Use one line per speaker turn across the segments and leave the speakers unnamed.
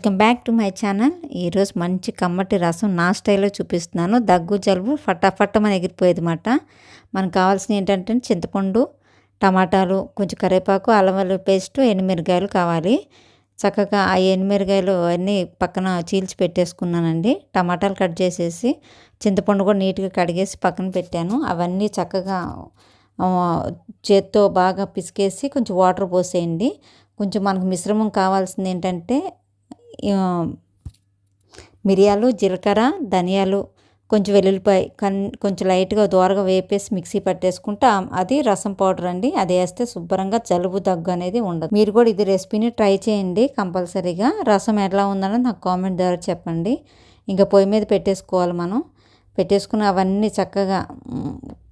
Welcome back to my channel ఈరోజు మంచి కమ్మటి రసం నా స్టైల్లో చూపిస్తున్నాను. దగ్గు జలుబు ఫటాఫట్టమని ఎగిరిపోయేది మాట. మనకు కావాల్సిన ఏంటంటే చింతపండు టమాటాలు కొంచెం కరివేపాకు అల్లం వెల్లుల్లి పేస్ట్ ఎండుమిరగాయలు కావాలి. చక్కగా ఆ ఎండుమిరగాయలు అన్నీ పక్కన చీల్చి పెట్టేసుకున్నానండి. టమాటాలు కట్ చేసేసి చింతపండు కూడా నీట్గా కడిగేసి పక్కన పెట్టాను. అవన్నీ చక్కగా చేత్తో బాగా పిసికేసి కొంచెం వాటర్ పోసేయండి. కొంచెం మనకు మిశ్రమం కావాల్సింది ఏంటంటే మిరియాలు జీలకర్ర ధనియాలు కొంచెం వెల్లుల్లిపాయ కన్ కొంచెం లైట్గా దోరగా వేపేసి మిక్సీ పట్టేసుకుంటే అది రసం పౌడర్ అండి. అది వేస్తే శుభ్రంగా జలుబు దగ్గు అనేది ఉండదు. మీరు కూడా ఇది రెసిపీని ట్రై చేయండి కంపల్సరీగా. రసం ఎలా ఉందని నాకు కామెంట్ ద్వారా చెప్పండి. ఇంకా పొయ్యి మీద పెట్టేసుకోవాలి మనం. పెట్టేసుకుని అవన్నీ చక్కగా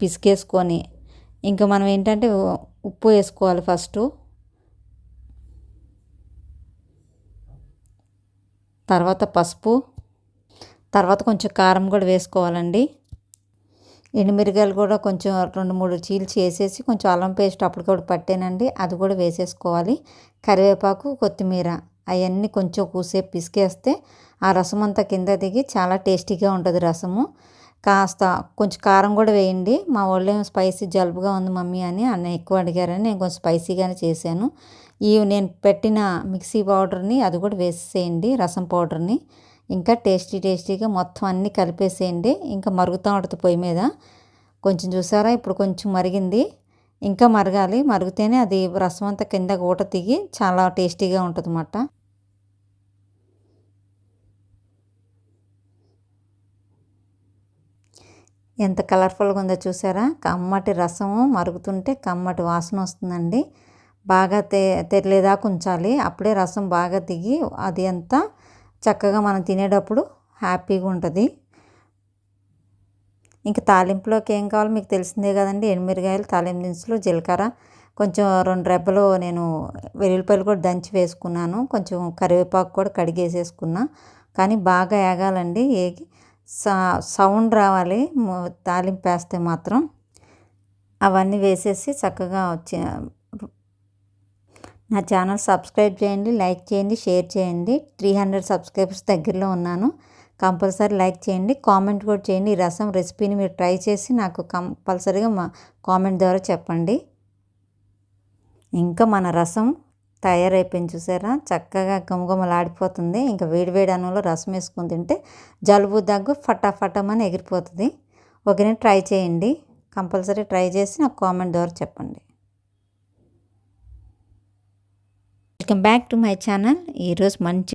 పిసికేసుకొని ఇంకా మనం ఏంటంటే ఉప్పు వేసుకోవాలి ఫస్ట్. తర్వాత పసుపు. తర్వాత కొంచెం కారం కూడా వేసుకోవాలండి. ఎండుమిరగాయలు కూడా కొంచెం రెండు మూడు చీల్చి వేసేసి కొంచెం అల్లం పేస్ట్ అప్పటికప్పుడు పట్టానండి. అది కూడా వేసేసుకోవాలి. కరివేపాకు కొత్తిమీర అవన్నీ కొంచెం కూసేపు పిసికేస్తే ఆ రసం అంతా కింద దిగి చాలా టేస్టీగా ఉంటుంది రసము. కాస్త కొంచెం కారం కూడా వేయండి. మా వాళ్ళు ఏమో స్పైసీ జలుబుగా ఉంది మమ్మీ అని అన్న ఎక్కువ అడిగారని నేను కొంచెం స్పైసీగానే చేశాను. ఈ నేను పెట్టిన మిక్సీ పౌడర్ని అది కూడా వేసేయండి రసం పౌడర్ని. ఇంకా టేస్టీ టేస్టీగా మొత్తం అన్నీ కలిపేసేయండి. ఇంకా మరుగుతూ ఉంటుంది పొయ్యి మీద. కొంచెం చూసారా? ఇప్పుడు కొంచెం మరిగింది. ఇంకా మరగాలి. మరిగితేనే అది రసం అంతా కింద ఊట తిగి చాలా టేస్టీగా ఉంటుంది అన్నమాట ఎంత కలర్ఫుల్గా ఉందో చూసారా? కమ్మటి రసము మరుగుతుంటే కమ్మటి వాసన వస్తుందండి. బాగా తె తెరలేదాకా ఉంచాలి. అప్పుడే రసం బాగా దిగి అది అంతా చక్కగా మనం తినేటప్పుడు హ్యాపీగా ఉంటుంది. ఇంకా తాలింపులోకి ఏం కావాలో మీకు తెలిసిందే కదండి. ఎండుమిరగాయలు తాలింపు దినుసులు జీలకర్ర. కొంచెం రెండు రెబ్బలు నేను వెల్లుల్లిపాయలు కూడా దంచి వేసుకున్నాను. కొంచెం కరివేపాకు కూడా కడిగేసేసుకున్నా. కానీ బాగా ఏగాలండి. ఏగి సౌండ్ రావాలి తాలింపు వేస్తే మాత్రం. అవన్నీ వేసేసి చక్కగా నా ఛానల్ సబ్స్క్రైబ్ చేయండి లైక్ చేయండి షేర్ చేయండి. త్రీ హండ్రెడ్ సబ్స్క్రైబర్స్ దగ్గరలో ఉన్నాను. కంపల్సరీ లైక్ చేయండి. కామెంట్ కూడా చేయండి. ఈ రసం రెసిపీని మీరు ట్రై చేసి నాకు కంపల్సరీగా మా కామెంట్ ద్వారా చెప్పండి. ఇంకా మన రసం తయారైపోయింది చూసారా? చక్కగా గుమగుమలాడిపోతుంది ఇంకా వేడివేడి అన్నంలో రసం వేసుకొని తింటే జలుబు దగ్గు ఫటాఫటమని ఎగిరిపోతుంది. ఒకనే ట్రై చేయండి. కంపల్సరీ ట్రై చేసి నాకు కామెంట్ ద్వారా చెప్పండి. Welcome back to my channel. ఈరోజు మంచి